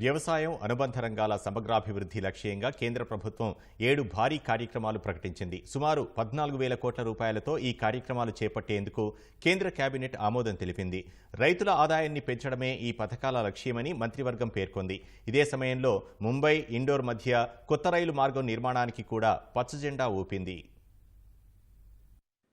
వ్యవసాయం అనుబంధ రంగాల సమగ్రాభివృద్ధి లక్ష్యంగా కేంద్ర ప్రభుత్వం ఏడు భారీ కార్యక్రమాలు ప్రకటించింది. సుమారు పద్నాలుగు వేల కోట్ల రూపాయలతో ఈ కార్యక్రమాలు చేపట్టేందుకు కేంద్ర కేబినెట్ ఆమోదం తెలిపింది. రైతుల ఆదాయాన్ని పెంచడమే ఈ పథకాల లక్ష్యమని మంత్రివర్గం పేర్కొంది. ఇదే సమయంలో ముంబై ఇండోర్ మధ్య కొత్త రైలు మార్గం నిర్మాణానికి కూడా పచ్చజెండా ఊపింది.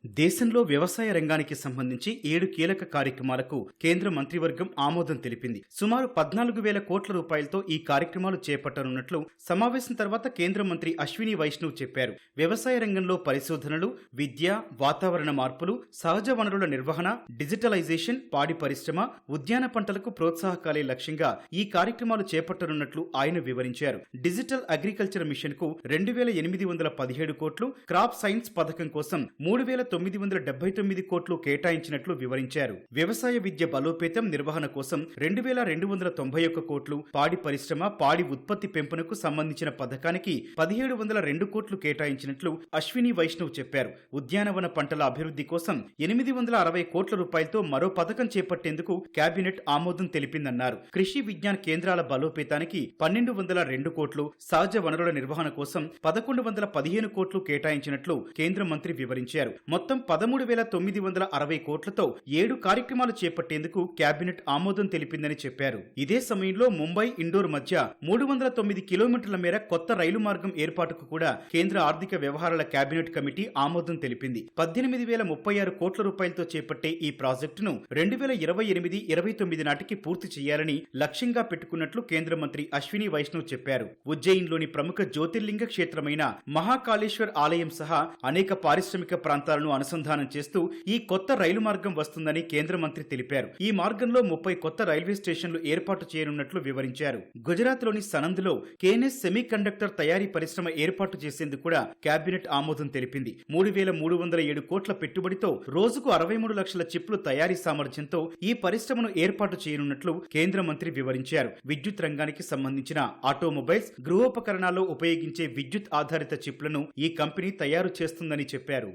దేశంలో వ్యవసాయ రంగానికి సంబంధించి ఏడు కీలక కార్యక్రమాలకు కేంద్ర మంత్రివర్గం ఆమోదం తెలిపింది. సుమారు పద్నాలుగు వేల కోట్ల రూపాయలతో ఈ కార్యక్రమాలు చేపట్టనున్నట్లు సమావేశం తర్వాత కేంద్ర మంత్రి అశ్విని వైష్ణవ్ చెప్పారు. వ్యవసాయ రంగంలో పరిశోధనలు విద్య వాతావరణ మార్పులు సహజ వనరుల నిర్వహణ డిజిటలైజేషన్ పాడి పరిశ్రమ ఉద్యాన పంటలకు ప్రోత్సాహకాలే లక్ష్యంగా ఈ కార్యక్రమాలు చేపట్టనున్నట్లు ఆయన వివరించారు. డిజిటల్ అగ్రికల్చర్ మిషన్కు రెండు వేల ఎనిమిది వందల పదిహేడు కోట్లు క్రాప్ సైన్స్ పథకం కోసం మూడు వేల తొమ్మిది వందల డెబ్బై తొమ్మిది కోట్లు కేటాయించినట్లు వివరించారు. వ్యవసాయ విద్య బలోపేతం నిర్వహణ కోసం రెండు వేల రెండు వందల తొంభై ఒక్క కోట్లు పాడి పరిశ్రమ పాడి ఉత్పత్తి పెంపునకు సంబంధించిన పథకానికి పదిహేడు వందల రెండు కోట్లు కేటాయించినట్లు అశ్విని వైష్ణవ్ చెప్పారు. ఉద్యానవన పంటల అభివృద్ధి కోసం ఎనిమిది వందల అరవై కోట్ల రూపాయలతో మరో పథకం చేపట్టేందుకు కేబినెట్ ఆమోదం తెలిపిందన్నారు. కృషి విజ్ఞాన కేంద్రాల బలోపేతానికి పన్నెండు వందల రెండు కోట్లు సహజ వనరుల నిర్వహణ కోసం పదకొండు వందల పదిహేను కోట్లు కేటాయించినట్లు కేంద్ర మంత్రి వివరించారు. మొత్తం పదమూడు వేల తొమ్మిది వందల అరవై కోట్లతో ఏడు కార్యక్రమాలు చేపట్టేందుకు కేబినెట్ ఆమోదం తెలిపిందని చెప్పారు. ఇదే సమయంలో ముంబై ఇండోర్ మధ్య మూడు వందల తొమ్మిది కిలోమీటర్ల మేర కొత్త రైలు మార్గం ఏర్పాటుకు కూడా కేంద్ర ఆర్థిక వ్యవహారాల కేబినెట్ కమిటీ ఆమోదం తెలిపింది. పద్దెనిమిది వేల ముప్పై ఆరు కోట్ల రూపాయలతో చేపట్టే ఈ ప్రాజెక్టును రెండు వేల ఇరవై ఎనిమిది ఇరవై తొమ్మిది నాటికి పూర్తి చేయాలని లక్ష్యంగా పెట్టుకున్నట్లు కేంద్ర మంత్రి అశ్విని వైష్ణవ్ చెప్పారు. ఉజ్జయిన్లోని ప్రముఖ జ్యోతిర్లింగ క్షేత్రమైన మహాకాళేశ్వర్ ఆలయం సహా అనేక పారిశ్రామిక ప్రాంతాలను అనుసంధానం చేస్తూ ఈ కొత్త రైలు మార్గం వస్తుందని కేంద్ర మంత్రి తెలిపారు. ఈ మార్గంలో ముప్పై కొత్త రైల్వే స్టేషన్లు ఏర్పాటు చేయనున్నట్లు వివరించారు. గుజరాత్లోని సనంద్లో కేఎన్ఎస్ సెమీ కండక్టర్ తయారీ పరిశ్రమ ఏర్పాటు చేసేందుకు కూడా కేబినెట్ ఆమోదం తెలిపింది. మూడు వేల మూడు వందల ఏడు కోట్ల పెట్టుబడితో రోజుకు అరవై మూడు లక్షల చిప్లు తయారీ సామర్థ్యంతో ఈ పరిశ్రమను ఏర్పాటు చేయనున్నట్లు కేంద్ర మంత్రి వివరించారు. విద్యుత్ రంగానికి సంబంధించిన ఆటోమొబైల్స్ గృహోపకరణాల్లో ఉపయోగించే విద్యుత్ ఆధారిత చిప్లను ఈ కంపెనీ తయారు చేస్తుందని చెప్పారు.